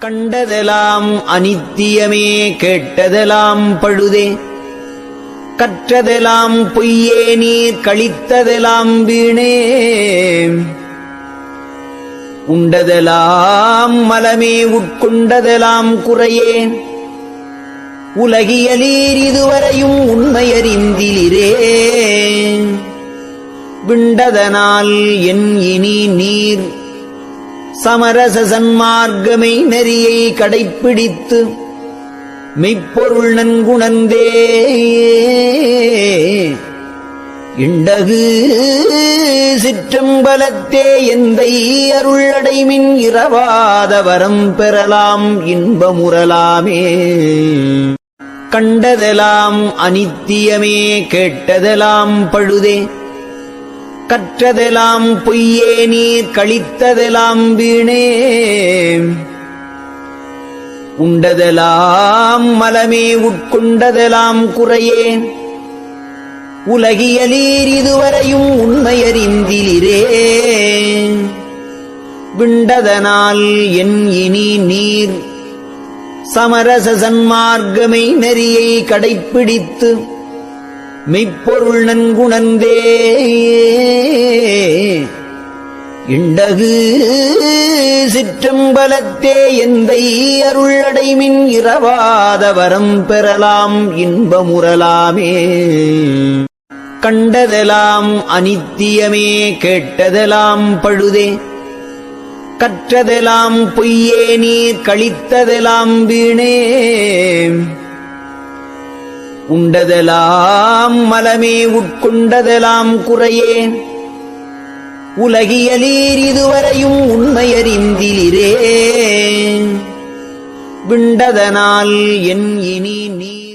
கண்டதெல்லாம் அனித்தியமே கேட்டதெல்லாம் பழுதே. கற்றதெல்லாம் பொய்யே நீர் கழித்ததெல்லாம் வீணே. உண்டதெல்லாம் மலமே உட்கொண்டதெல்லாம் குறையே. உலகியலீர் இதுவரையும் உண்மையறிந்திலிரே. விண்டதனால் என் இனி நீர் சமரச சன்மார்க்கமை நெறியை கடைப்பிடித்து மெய்ப்பொருள் நன்குணந்தே இண்டகு சிற்றம்பலத்தே எந்தை அருளடைமின் இரவாத வரம் பெறலாம் இன்பமுறலாமே. கண்டதெல்லாம் அனித்தியமே கேட்டதெல்லாம் பழுதே. கற்றதெல்லாம் பொய்யே நீர் கழித்ததெல்லாம் வீணே. உண்டதெல்லாம் மலமே உட்கொண்டதெல்லாம் குறையேன். உலகியலீர் இதுவரையும் உண்மையறிந்திலிரே விண்டதனால் என் இனி நீர் சமரச சன்மார்க்கமை நெறியை கடைப்பிடித்து மெய்ப்பொருள் நன்குணந்தே இண்டகு சிற்றம்பலத்தே எந்தை அருளடைமின் இரவாத வரம் பெறலாம் இன்பமுறலாமே. கண்டதெல்லாம் அனித்தியமே கேட்டதெல்லாம் பழுதே. கற்றதெல்லாம் பொய்யே நீர் கழித்ததெல்லாம் வீணே. உண்டதெல்லாம் மலமே உட்கொண்டதெல்லாம் குறையேன். உலகியலீர் இதுவரையும் உண்மையறிந்திலிரே விண்டதனால் என் இனி நீ